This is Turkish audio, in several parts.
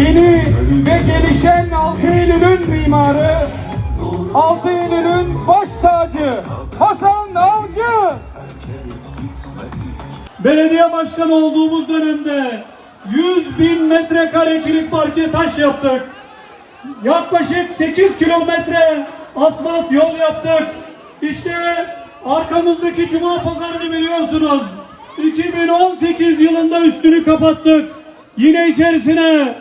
Yeni ve gelişen 6 Eylül'ün mimarı, 6 Eylül'ün baş tacı Hasan Avcı. Belediye başkanı olduğumuz dönemde 100 bin metrekarekilik parke taş yaptık. Yaklaşık 8 kilometre asfalt yol yaptık. İşte arkamızdaki cuma pazarını biliyorsunuz. 2018 yılında üstünü kapattık. Yine içerisine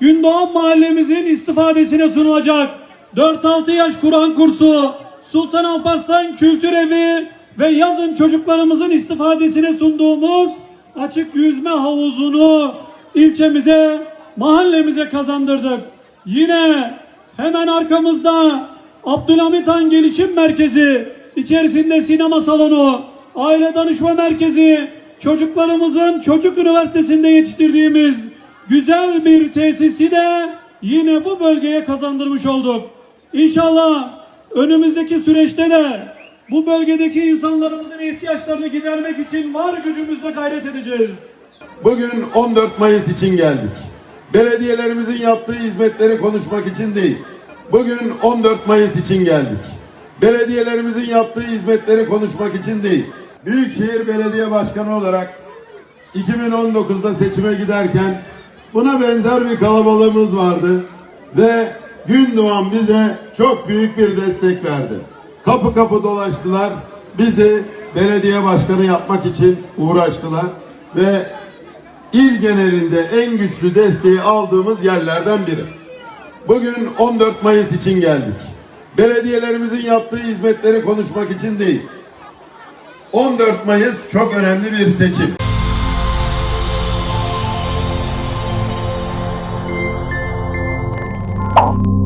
Gündoğan mahallemizin istifadesine sunulacak 4-6 yaş Kur'an kursu, Sultan Alparslan Kültür Evi ve yazın çocuklarımızın istifadesine sunduğumuz açık yüzme havuzunu ilçemize, mahallemize kazandırdık. Yine hemen arkamızda Abdülhamit Han Gelişim Merkezi, içerisinde sinema salonu, aile danışma merkezi, çocuklarımızın çocuk üniversitesinde yetiştirdiğimiz güzel bir tesisi de yine bu bölgeye kazandırmış olduk. İnşallah önümüzdeki süreçte de bu bölgedeki insanlarımızın ihtiyaçlarını gidermek için var gücümüzle gayret edeceğiz. Bugün 14 Mayıs için geldik. Belediyelerimizin yaptığı hizmetleri konuşmak için değil. Bugün 14 Mayıs için geldik. Belediyelerimizin yaptığı hizmetleri konuşmak için değil. Büyükşehir Belediye Başkanı olarak 2019'da seçime giderken buna benzer bir kalabalığımız vardı ve Gündoğan bize çok büyük bir destek verdi. Kapı kapı dolaştılar. Bizi belediye başkanı yapmak için uğraştılar ve il genelinde en güçlü desteği aldığımız yerlerden biri. Bugün 14 Mayıs için geldik. Belediyelerimizin yaptığı hizmetleri konuşmak için değil. 14 Mayıs çok önemli bir seçim. you